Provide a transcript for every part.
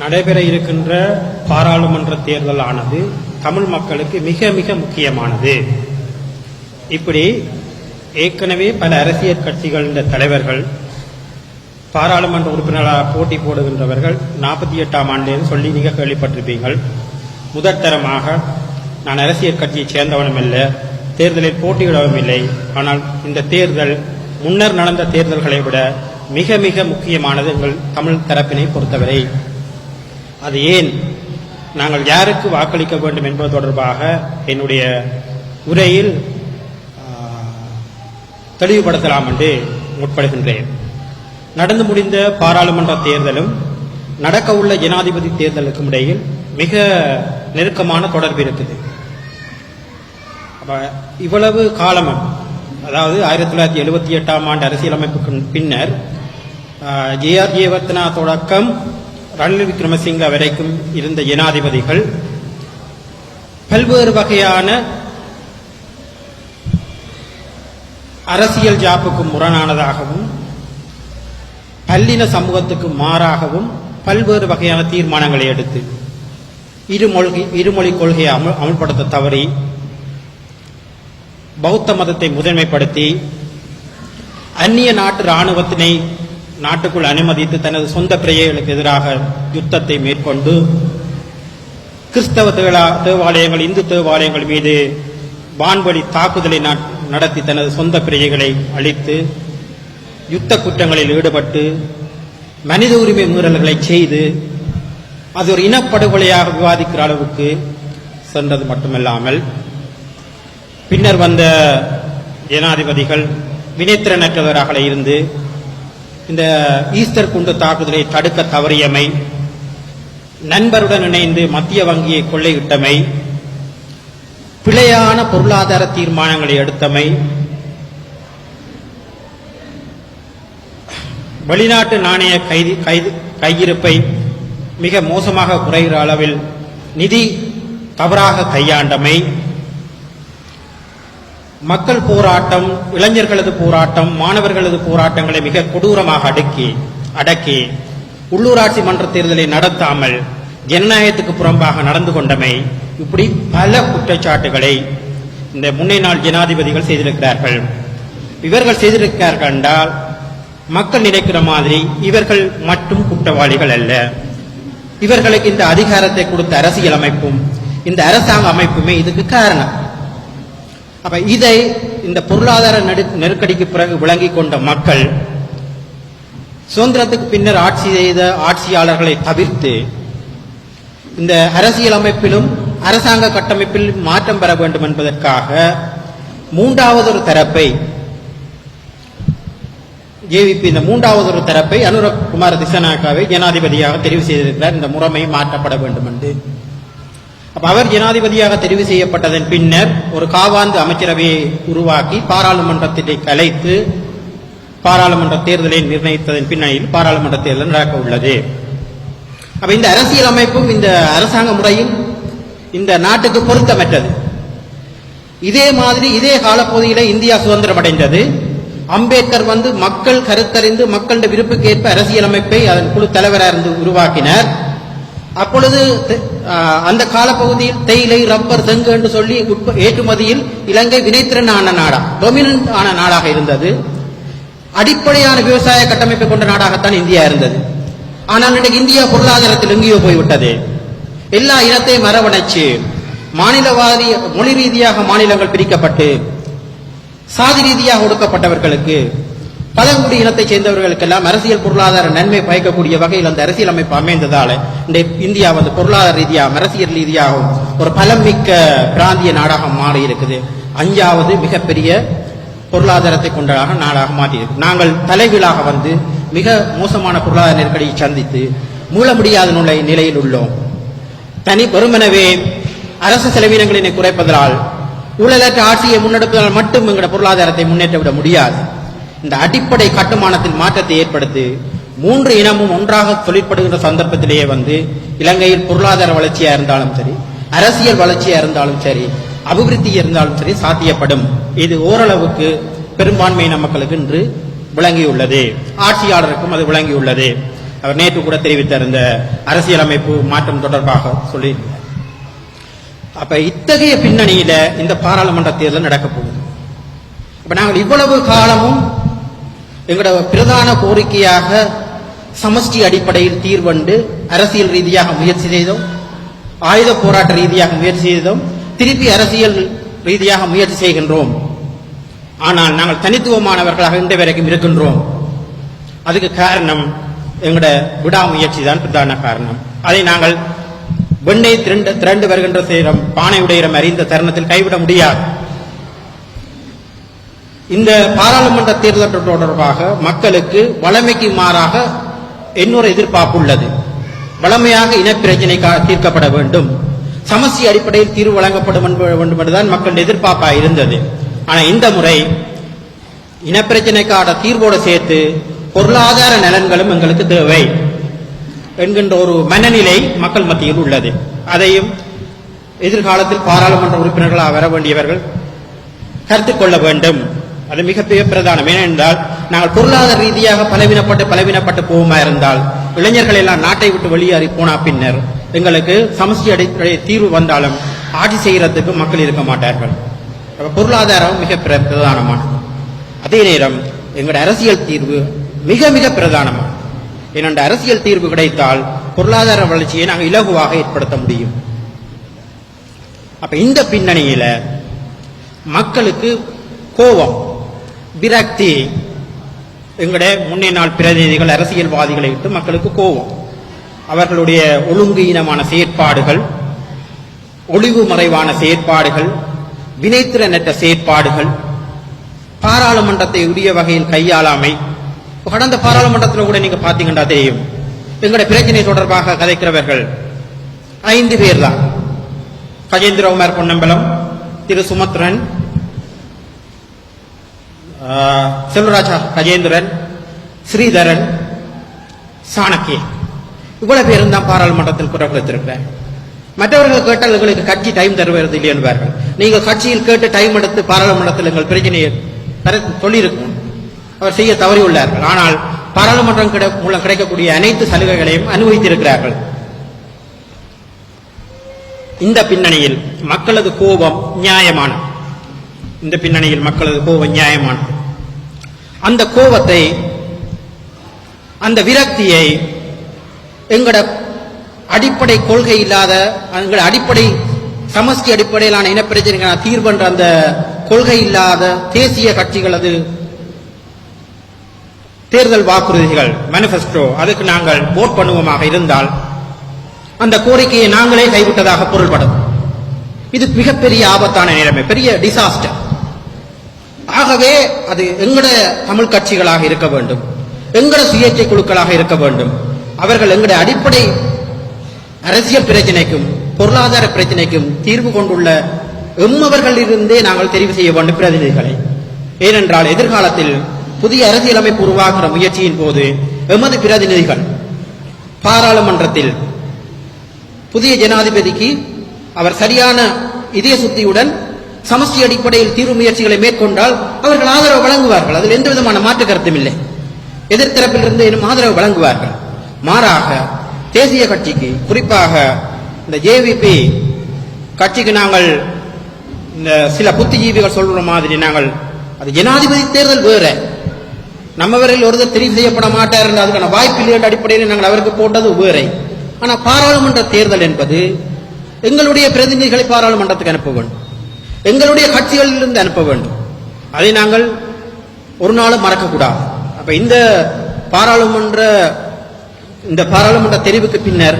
நடைபெற இருக்கின்ற பாராளுமன்ற தேர்தல் ஆனது தமிழ் மக்களுக்கு மிக மிக முக்கியமானது. இப்படி ஏற்கனவே பல அரசியல் கட்சிகளின் தலைவர்கள் பாராளுமன்ற உறுப்பினராக போட்டி போடுகின்றவர்கள் நாற்பத்தி எட்டாம் ஆண்டு சொல்லி நீங்க கேள்விப்பட்டிருப்பீங்கள் முதற்தரமாக நான் அரசியல் கட்சியை சேர்ந்தவனும் இல்லை தேர்தலில் போட்டியிடவும் இல்லை. ஆனால் இந்த தேர்தல் முன்னர் நடந்த தேர்தல்களை விட மிக மிக முக்கியமானது எங்கள் தமிழ் தரப்பினை பொறுத்தவரை. அது ஏன் நாங்கள் யாருக்கு வாக்களிக்க வேண்டும் என்பது தொடர்பாக என்னுடைய உரையில் தெளிவுபடுத்தலாம் என்று முற்படுகின்றேன். நடந்து முடிந்த பாராளுமன்ற தேர்தலும் நடக்க உள்ள ஜனாதிபதி தேர்தலுக்கும் இடையில் மிக நெருக்கமான தொடர்பு இருக்குது. இவ்வளவு காலமும் அதாவது ஆயிரத்தி தொள்ளாயிரத்தி எழுபத்தி எட்டாம் ஆண்டு அரசியலமைப்புக்கு பின்னர் ஜே ஆர் ஜெயவர்த்தனா தொடக்கம் ரணில் விக்ரமசிங்க வரைக்கும் இருந்த ஜனாதிபதிகள் பல்வேறு வகையான அரசியல் ஜாப்புக்கு முரணானதாகவும் பல்லின சமூகத்துக்கு மாறாகவும் பல்வேறு வகையான தீர்மானங்களை எடுத்து இருமொழி இருமொழி கொள்கையை அமல் அமல்படுத்த தவறி பௌத்த மதத்தை முதன்மைப்படுத்தி அந்நிய நாட்டு இராணுவத்தினை நாட்டுக்குள் அனுமதித்து தனது சொந்த பிரியைகளுக்கு எதிராக யுத்தத்தை மேற்கொண்டு கிறிஸ்தவ தேவாலயங்கள் இந்து தேவாலயங்கள் மீது வான்வழி தாக்குதலை நடத்தி தனது சொந்த பிரியைகளை அழித்து யுத்த குற்றங்களில் ஈடுபட்டு மனித உரிமை மீறல்களை செய்து அது ஒரு இனப்படுகொலையாக விவாதிக்கிற அளவுக்கு சென்றது மட்டுமல்லாமல் பின்னர் வந்த ஜனாதிபதிகள் வினைத்திறனற்றவராக இருந்து இந்த ஈஸ்டர் குண்டு தாக்குதலை தடுக்க தவறியமை நண்பருடன் இணைந்து மத்திய வங்கியை கொள்ளையிட்டமை பிழையான பொருளாதார தீர்மானங்களை எடுத்தமை வெளிநாட்டு நாணய கைது கைது கையிருப்பை மிக மோசமாக குறைகிற அளவில் நிதி தவறாக கையாண்டமை மக்கள் போராட்டம் இளைஞர்களது போராட்டம் மாணவர்களது போராட்டங்களை மிக கொடூரமாக அடக்கி அடக்கி உள்ளூராட்சி மன்ற தேர்தலை நடத்தாமல் ஜனநாயகத்துக்கு புறம்பாக நடந்து கொண்டமை இப்படி பல குற்றச்சாட்டுகளை இந்த முன்னே நாள் ஜனாதிபதிகள் செய்திருக்கிறார்கள். இவர்கள் செய்திருக்கிறார்கள் என்றால் மக்கள் நினைக்கிற மாதிரி இவர்கள் மட்டும் குற்றவாளிகள் அல்ல. இவர்களுக்கு இந்த அதிகாரத்தை கொடுத்த அரசியல் அமைப்பும் இந்த அரசாங்க அமைப்புமே இதுக்கு காரணம். அப்ப இதை இந்த பொருளாதார நெடு- நெருக்கடிக்கு பிறகு விளங்கிக் கொண்ட மக்கள் சுதந்திரத்துக்கு பின்னர் ஆட்சி செய்த ஆட்சியாளர்களை தவிர்த்து இந்த அரசியல் அமைப்பிலும் அரசாங்க கட்டமைப்பில் மாற்றம் பெற வேண்டும் என்பதற்காக மூன்றாவது ஒரு தரப்பை ஜேவிபி இந்த மூன்றாவது ஒரு தரப்பை அனுரகுமார திசநாக்காவை ஜனாதிபதியாக தெரிவு செய்திருக்கிறார். இந்த முறைமை மாற்றப்பட வேண்டும் என்று. அப்ப அவர் ஜனாதிபதியாக தெரிவு செய்யப்பட்டதன் பின்னர் ஒரு காவாந்து அமைச்சரவையை உருவாக்கி பாராளுமன்றத்தை கலைத்து பாராளுமன்ற தேர்தலை நிர்ணயித்ததன் பின்னணியில் பாராளுமன்ற தேர்தல் நடக்க உள்ளது. அப்ப இந்த அரசியல் அமைப்பும் இந்த அரசாங்க முறையும் இந்த நாட்டுக்கு பொருத்தமற்றது. இதே மாதிரி இதே காலப்பகுதியில இந்தியா சுதந்திரம் அடைந்தது அம்பேத்கர் வந்து மக்கள் கருத்தறிந்து மக்களுடைய விருப்புக்கேற்ப அரசியல் அமைப்பை அதன் குழு தலைவராக இருந்து உருவாக்கினார். அப்பொழுது தெ- அந்த காலப்பகுதியில் தேயிலை ரப்பர் தெங்கு என்று சொல்லி உட்ப- ஏற்றுமதியில் இலங்கை வினைத்திறன் ஆன நாடா டொமினன்ட் ஆன நாடாக இருந்தது. அடிப்படையான விவசாய கட்டமைப்பை கொண்ட நாடாகத்தான் இந்தியா இருந்தது. ஆனால் இன்றைக்கு இந்தியா பொருளாதாரத்தில் எங்கேயோ போய்விட்டது. எல்லா இனத்தையும் மரவணைச்சு மாநிலவாதி மொழி ரீதியாக மாநிலங்கள் பிரிக்கப்பட்டு சாதி ரீதியாக ஒடுக்கப்பட்டவர்களுக்கு பழங்குடி இனத்தைச் சேர்ந்தவர்களுக்கெல்லாம் அரசியல் பொருளாதார நன்மை பயக்கக்கூடிய வகையில் அந்த அரசியல் அமைப்பு அமைந்ததால இந்த இந்தியா வந்து பொருளாதார ரீதியாக அரசியல் ரீதியாகவும் ஒரு பலம் மிக்க பிராந்திய நாடாக மாறி இருக்குது அஞ்சாவது மிகப்பெரிய பொருளாதாரத்தை கொண்டதாக நாடாக மாற்றியிருக்கு. நாங்கள் தலைகீழாக வந்து மிக மோசமான பொருளாதார நெருக்கடியை சந்தித்து மூழ முடியாத நிலை நிலையில் உள்ளோம். தனி பெருமெனவே அரசு செலவினங்களினை குறைப்பதால் ஊழலற்ற ஆட்சியை முன்னெடுப்பதால் மட்டும் எங்களோட பொருளாதாரத்தை முன்னேற்ற விட முடியாது. இந்த அடிப்படை கட்டுமானத்தில் மாற்றத்தை ஏற்படுத்தி மூன்று இனமும் ஒன்றாக தொழிற்படுகின்ற சந்தர்ப்பத்திலேயே வந்து இலங்கையில் பொருளாதார வளர்ச்சியா இருந்தாலும் சரி அரசியல் வளர்ச்சியா இருந்தாலும் சரி அபிவிருத்தி இருந்தாலும் சரி சாத்தியப்படும். இது ஓரளவுக்கு பெரும்பான்மையின மக்களுக்கு இன்று விளங்கியுள்ளது. ஆட்சியாளருக்கும் அது விளங்கியுள்ளது. அவர் நேற்று கூட தெரிவித்தார் இந்த அரசியலமைப்பு மாற்றம் தொடர்பாக சொல்லியிருந்தார். அப்ப இத்தகைய பின்னணியில இந்த பாராளுமன்ற தேர்தல் நடக்க போகுது. அப்ப நாங்கள் இவ்வளவு காலமும் எங்களோட பிரதான கோரிக்கையாக சமஷ்டி அடிப்படையில் தீர்வண்டு அரசியல் ரீதியாக முயற்சி செய்தோம். ஆயுத போராட்ட ரீதியாக முயற்சி செய்தோம். திருப்பி அரசியல் ரீதியாக முயற்சி செய்கின்றோம். ஆனால் நாங்கள் தனித்துவமானவர்களாக இன்று வரைக்கும் இருக்கின்றோம். அதுக்கு காரணம் எங்களோட விடாமுயற்சி தான் பிரதான காரணம். அதை நாங்கள் வெண்ணை திரண்டு திரண்டு வருகின்ற சேரம் பானை உடையிறம் அறிந்த தருணத்தில் கைவிட முடியாது. இந்த பாராளுமன்ற தேர்தல் தொடர்பாக மக்களுக்கு வளமைக்கு மாறாக இன்னொரு எதிர்பார்ப்பு உள்ளது. வளமையாக இனப்பிரச்சனை தீர்க்கப்பட வேண்டும். சமஸ்டி அடிப்படையில் தீர்வு வழங்கப்படும் வேண்டும் என்றுதான் மக்கள் எதிர்பார்ப்பா இருந்தது. ஆனால் இந்த முறை இனப்பிரச்சனைக்கான தீர்வோடு சேர்த்து பொருளாதார நலன்களும் எங்களுக்கு தேவை என்கின்ற ஒரு மனநிலை மக்கள் மத்தியில் உள்ளது. அதையும் எதிர்காலத்தில் பாராளுமன்ற உறுப்பினர்களாக வர வேண்டியவர்கள் கருத்து கொள்ள வேண்டும். அது மிகப்பெரிய பிரதானம் ஏனென்றால் நாங்கள் பொருளாதார ரீதியாக பலவீனப்பட்டு பலவீனப்பட்டு போகுமா இருந்தால் இளைஞர்கள் எல்லாம் நாட்டை விட்டு வெளியேறி போனா பின்னர் எங்களுக்கு சமஷ்டி அடிப்படை தீர்வு வந்தாலும் ஆட்சி செய்யறதுக்கு மக்கள் இருக்க மாட்டார்கள். பொருளாதாரம் மிக பிரதானமானது. அதே நேரம் எங்களுடைய அரசியல் தீர்வு மிக மிக பிரதானமானது. ஏனென்ற அரசியல் தீர்வு கிடைத்தால் பொருளாதார வளர்ச்சியை நாங்கள் இலகுவாக ஏற்படுத்த முடியும். அப்ப இந்த பின்னணியில மக்களுக்கு கோபம் விரக்தி. எங்களுடைய முன்னே நாள் பிரதிநிதிகள் அரசியல்வாதிகளை விட்டு மக்களுக்கு கோவம் அவர்களுடைய ஒழுங்கீனமான செயற்பாடுகள் ஒளிவு மறைவான செயற்பாடுகள் வினைத்திறனற்ற செயற்பாடுகள் பாராளுமன்றத்தை உரிய வகையில் கையாளாமை. கடந்த பாராளுமன்றத்தில் கூட நீங்க பாத்தீங்கன்னா தெரியும். எங்களுடைய பிரச்சனை தொடர்பாக கதைக்கிறவர்கள் ஐந்து பேர் தான் கஜேந்திரகுமார் பொன்னம்பலம் திரு சுமத்ரன் செல்வராஜா கஜேந்திரன் ஸ்ரீதரன் சாணக்கியன் இவ்வளவு பேரும் தான் பாராளுமன்றத்தில் குரல் கொடுத்திருக்கிறார் மற்றவர்கள் கேட்டால் எங்களுக்கு கட்சி டைம் தருவது இல்லை என்பார்கள் நீங்கள் கட்சியில் கேட்டு டைம் எடுத்து பாராளுமன்றத்தில் எங்கள் பிரச்சனையை தர சொல்லியிருக்கும் அவர் செய்ய தவறியுள்ளார்கள் ஆனால் பாராளுமன்றம் கிடை- மூலம் கிடைக்கக்கூடிய அனைத்து சலுகைகளையும் அனுபவித்திருக்கிறார்கள் இந்த பின்னணியில் மக்களது கோபம் நியாயமானது இந்த பின்னணியில் மக்களது கோபம் நியாயமானது அந்த கோபத்தை அந்த விரக்தியை எங்கட அடிப்படை கொள்கை இல்லாத எங்களோட அடிப்படை சமஸ்டி அடிப்படையிலான இனப்பிரச்சனைக்கான தீர்வுன்ற அந்த கொள்கை இல்லாத தேசிய கட்சிகளது தேர்தல் வாக்குறுதிகள் மேனிஃபெஸ்டோ அதுக்கு நாங்கள் ஓட் பண்ணுவோமாக இருந்தால் அந்த கோரிக்கையை நாங்களே கைவிட்டதாக பொருள்படும். இது மிகப்பெரிய ஆபத்தான நிலைமை பெரிய டிசாஸ்டர் ஆகவே அது எங்கட தமிழ் கட்சிகளாக இருக்க வேண்டும். எங்கட சுயேட்சை குழுக்களாக இருக்க வேண்டும். அவர்கள் எங்கட அடிப்படை அரசியல் பிரச்சனைக்கும் பொருளாதார பிரச்சனைக்கும் தீர்வு கொண்டுள்ள எம்மவர்களிலிருந்தே நாங்கள் தெரிவு செய்ய வேண்டும் பிரதிநிதிகளை. ஏனென்றால் எதிர்காலத்தில் புதிய அரசியலமைப்பு உருவாக்குற முயற்சியின் போது எமது பிரதிநிதிகள் பாராளுமன்றத்தில் புதிய ஜனாதிபதிக்கு அவர் சரியான இதய சுத்தியுடன் சமஸ்டி அடிப்படையில் தீர்வு முயற்சிகளை மேற்கொண்டால் அவர்கள் ஆதரவு வழங்குவார்கள். அதில் எந்த விதமான மாற்று கருத்தும் இல்லை. எதிர்த்தரப்பிலிருந்து இன்னும் ஆதரவு வழங்குவார்கள். மாறாக தேசிய கட்சிக்கு குறிப்பாக இந்த ஜேவிபி கட்சிக்கு நாங்கள் இந்த சில புத்திஜீவிகள் சொல்ற மாதிரி நாங்கள் அது ஜனாதிபதி தேர்தல் வேற. நம்மவரில் ஒருத்தர் தெரிவு செய்யப்பட மாட்டார் என்ற அதுக்கான வாய்ப்பில்லை என்ற அடிப்படையில் நாங்கள் அவருக்கு போட்டது வேறை. ஆனால் பாராளுமன்ற தேர்தல் என்பது எங்களுடைய பிரதிநிதிகளை பாராளுமன்றத்துக்கு அனுப்ப வேண்டும். எங்களுடைய கட்சிகளிலிருந்து அனுப்ப வேண்டும். அதை நாங்கள் ஒரு நாளும் மறக்கக்கூடாது. அப்ப இந்த பாராளுமன்ற இந்த பாராளுமன்ற தெரிவுக்கு பின்னர்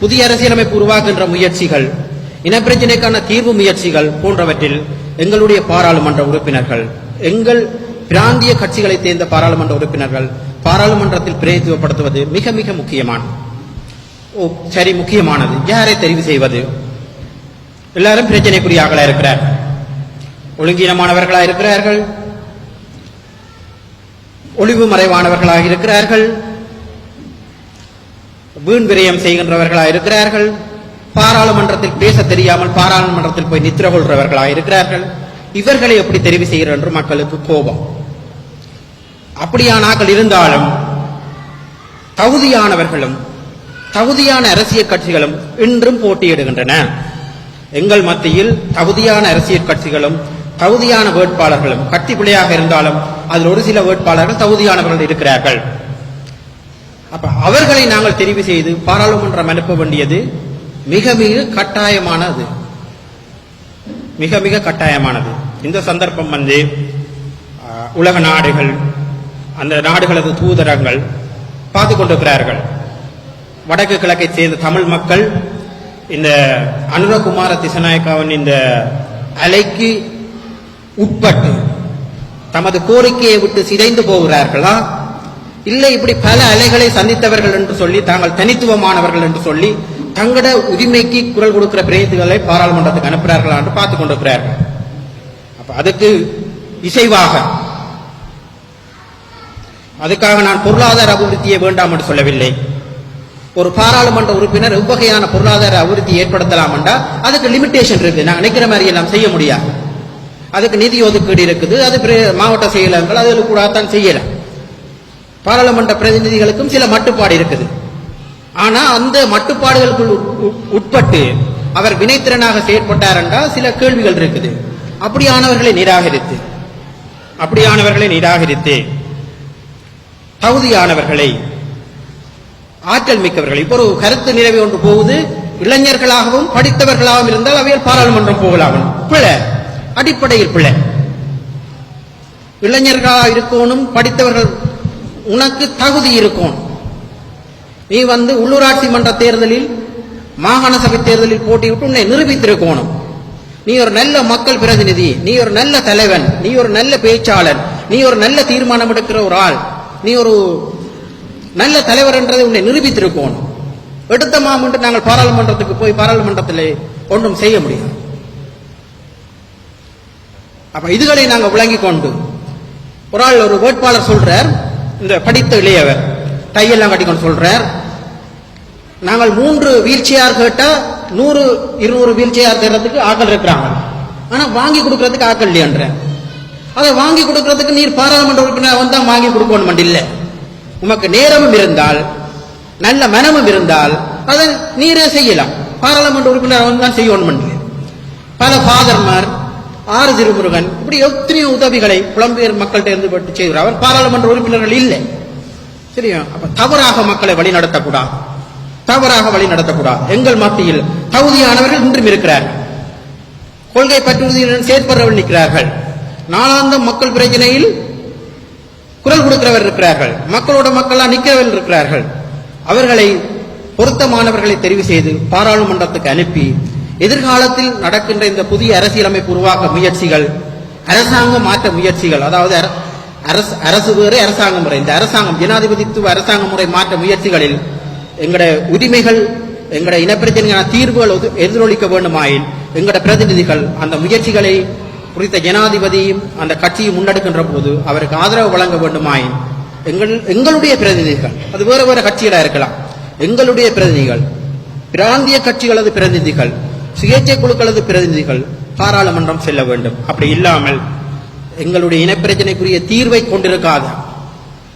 புதிய அரசியலமைப்பு உருவாக்குகின்ற முயற்சிகள் இனப்பிரச்சினைக்கான தீர்வு முயற்சிகள் போன்றவற்றில் எங்களுடைய பாராளுமன்ற உறுப்பினர்கள் எங்கள் பிராந்திய கட்சிகளைச் சேர்ந்த பாராளுமன்ற உறுப்பினர்கள் பாராளுமன்றத்தில் பிரதித்துவப்படுத்துவது மிக மிக முக்கியமானது ஓ சரி முக்கியமானது. யாரை தெரிவு செய்வது? எல்லாரும் பிரச்சனைக்குரியார்களா இருக்கிறார்கள் ஒழுங்கீனமானவர்களா இருக்கிறார்கள். ஒளிவு மறைவானவர்களாக இருக்கிறார்கள். வீண் விரயம் செய்கின்றவர்களாக இருக்கிறார்கள். பாராளுமன்றத்தில் பேச தெரியாமல் பாராளுமன்றத்தில் போய் நித்திர கொள்றவர்களாக இருக்கிறார்கள். இவர்களை எப்படி தெரிவு செய்கிறோம் என்று மக்களுக்கு கோபம். அப்படியானாக்கள் இருந்தாலும் தகுதியானவர்களும் தகுதியான அரசியல் கட்சிகளும் இன்றும் போட்டியிடுகின்றன. எங்கள் மத்தியில் தகுதியான அரசியல் கட்சிகளும் தகுதியான வேட்பாளர்களும் கட்சி பிள்ளையாக இருந்தாலும் அதில் ஒரு சில வேட்பாளர்கள் தகுதியானவர்கள் இருக்கிறார்கள். அப்ப அவர்களை நாங்கள் தெரிவு செய்து பாராளுமன்றம் அனுப்ப வேண்டியது மிக மிக கட்டாயமானது. மிக மிக கட்டாயமானது. இந்த சந்தர்ப்பம் வந்து உலக நாடுகள் அந்த நாடுகளது தூதரங்கள் பார்த்து கொண்டிருக்கிறார்கள். வடக்கு கிழக்கை சேர்ந்த தமிழ் மக்கள் இந்த அனுரகுமார திசநாயக்காவின் இந்த அலைக்கு உட்பட்டு தமது கோரிக்கையை விட்டு சிதைந்து போகிறார்களா? இல்லை இப்படி பல அலைகளை சந்தித்தவர்கள் என்று சொல்லி தாங்கள் தனித்துவமானவர்கள் என்று சொல்லி தங்களோட உரிமைக்கு குரல் கொடுக்கிற பிரதிநிதிகளை பாராளுமன்றத்துக்கு அனுப்புகிறார்களா என்று பார்த்துக் கொண்டிருக்கிறார்கள். அப்ப அதுக்கு இசைவாக அதுக்காக நான் பொருளாதார அபிவிருத்தியை வேண்டாம் என்று சொல்லவில்லை. ஒரு பாராளுமன்ற உறுப்பினர் எவ்வகையான பொருளாதார அபிவிருத்தி ஏற்படுத்தலாம் என்றால் அதுக்கு லிமிட்டேஷன் இருக்கு. நாங்கள் நினைக்கிற மாதிரி எல்லாம் செய்ய முடியாது. அதுக்கு நிதி ஒதுக்கீடு இருக்குது. அது மாவட்ட செயலகங்கள் அதில் கூட தான் செய்யலாம் பாராளுமன்ற பிரதிநிதிகளுக்கும் சில மட்டுப்பாடு இருக்குது. ஆனா அந்த மட்டுப்பாடுகளுக்குள் உட்- உட்- உட்பட்டு அவர் வினைத்திறனாக செயற்பட்டார் என்றால் சில கேள்விகள் இருக்குது. அப்படியானவர்களை நிராகரித்து. அப்படியானவர்களை நிராகரித்து. தகுதியானவர்களை ஆற்றல் மிக்கவர்கள். இப்போ ஒரு கருத்து நிலவி ஒன்று போகுது. இளைஞர்களாகவும் படித்தவர்களாகவும் இருந்தால் அவையில் பாராளுமன்றம் போகலாம். பிழை. அடிப்படையில் பிழை. இளைஞர்களாக இருக்கணும் படித்தவர்கள் உனக்கு தகுதி இருக்கணும் நீ வந்து உள்ளூராட்சி மன்ற தேர்தலில் மாகாண சபை தேர்தலில் போட்டியிட்டு உன்னை நிரூபித்திருக்கணும். நீ ஒரு நல்ல மக்கள் பிரதிநிதி நீ ஒரு நல்ல தலைவன் நீ ஒரு நல்ல பேச்சாளர் நீ ஒரு நல்ல தீர்மானம் எடுக்கிற ஒரு ஆள் நீ ஒரு நல்ல தலைவர் என்றதை உன்னை நிரூபித்திருக்கணும் எடுத்த மாமன்று நாங்கள் பாராளுமன்றத்துக்கு போய் பாராளுமன்றத்தில் ஒன்றும் செய்ய முடியாது. அப்ப இதுகளை நாங்கள் விளங்கிக் கொண்டு ஒரு ஆள் ஒரு வேட்பாளர் சொல்றார் இந்த படித்த இளையவர் டையெல்லாம் கட்டிக்கொண்டு சொல்றார் நாங்கள் மூன்று வீல் சேர் கேட்டா நூறு இருநூறு வீல் சேர் ஆக்கள் இருக்கிறாங்க. ஆனா வாங்கி கொடுக்கறதுக்கு ஆக்கள் இல்லையன்ற அதை வாங்கி கொடுக்கறதுக்கு நீர் பாராளுமன்ற உறுப்பினர் வந்தா வாங்கி கொடுக்கணும் இல்லை. உமக்கு நேரமும் இருந்தால் நல்ல மனமும் இருந்தால் அதை நீரே செய்யலாம். பாராளுமன்ற உறுப்பினர் அவன் தான் செய்யணும் பல ஃபாதர்மார் ஆறு திருமுருகன் இப்படி எத்தனையோ உதவிகளை புலம்பெயர் மக்கள்கிட்ட இருந்து பட்டு செய்கிறார் அவர் பாராளுமன்ற உறுப்பினர்கள் இல்லை. சரியா? அப்ப தவறாக மக்களை வழி நடத்தக்கூடாது. தவறாக வழி நடத்தக்கூடாது. எங்கள் மத்தியில் தகுதியானவர்கள் இன்றும் இருக்கிறார்கள். கொள்கை பற்றுறுதியுடன் செயற்படுறவர்கள் நிற்கிறார்கள். நாளாந்தம் மக்கள் பிரச்சனையில் குரல் கொடுக்கிறவர் இருக்கிறார்கள். மக்களோட மக்களா நிற்கிறவர்கள் இருக்கிறார்கள். அவர்களை பொருத்தமானவர்களை தெரிவு செய்து பாராளுமன்றத்துக்கு அனுப்பி எதிர்காலத்தில் நடக்கின்ற இந்த புதிய அரசியலமைப்பு உருவாக்க முயற்சிகள் அரசாங்க மாற்ற முயற்சிகள் அதாவது அரசு அரசு வேறு அரசாங்க முறை. இந்த அரசாங்கம் ஜனாதிபதித்துவ அரசாங்க முறை மாற்ற முயற்சிகளில் எங்களுடைய உரிமைகள் எங்களுடைய இனப்பிரச்சனைக்கான தீர்வுகள் ஒது- எதிரொலிக்க வேண்டுமாயின் எங்களுடைய பிரதிநிதிகள் அந்த முயற்சிகளை குறித்த ஜனாதிபதியும் அந்த கட்சியும் முன்னெடுக்கின்ற போது அவருக்கு ஆதரவு வழங்க வேண்டுமாயின் எங்கள் எங்களுடைய பிரதிநிதிகள் அது வேற வேற கட்சிகளா இருக்கலாம். எங்களுடைய பிரதிநிதிகள் பிராந்திய கட்சிகளது பிரதிநிதிகள் சுயேட்சை குழுக்களது பிரதிநிதிகள் பாராளுமன்றம் செல்ல வேண்டும். அப்படி இல்லாமல் எங்களுடைய இனப்பிரச்சனைக்குரிய தீர்வை கொண்டிருக்காத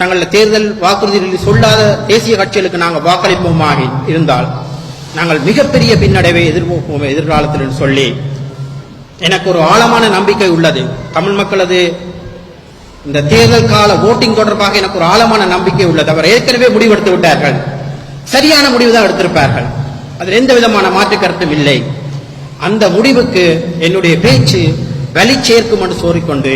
தங்கள தேர்தல் வாக்குறுதிகளில் சொல்லாத தேசிய கட்சிகளுக்கு நாங்கள் வாக்களிப்போமாக இருந்தால் நாங்கள் மிகப்பெரிய பின்னடைவை எதிர்போப்போம் எதிர்காலத்தில் சொல்லி எனக்கு ஒரு ஆழமான நம்பிக்கை உள்ளது. தமிழ் மக்களது இந்த தேர்தல் கால ஓட்டிங் தொடர்பாக எனக்கு ஒரு ஆழமான நம்பிக்கை உள்ளது. அவர் ஏற்கனவே முடிவெடுத்து விட்டார்கள். சரியான முடிவு தான் எடுத்திருப்பார்கள். அதில் எந்த விதமான மாற்று கருத்தும் இல்லை. அந்த முடிவுக்கு என்னுடைய பேச்சு வலி சேர்க்கும் என்று சோறிக்கொண்டு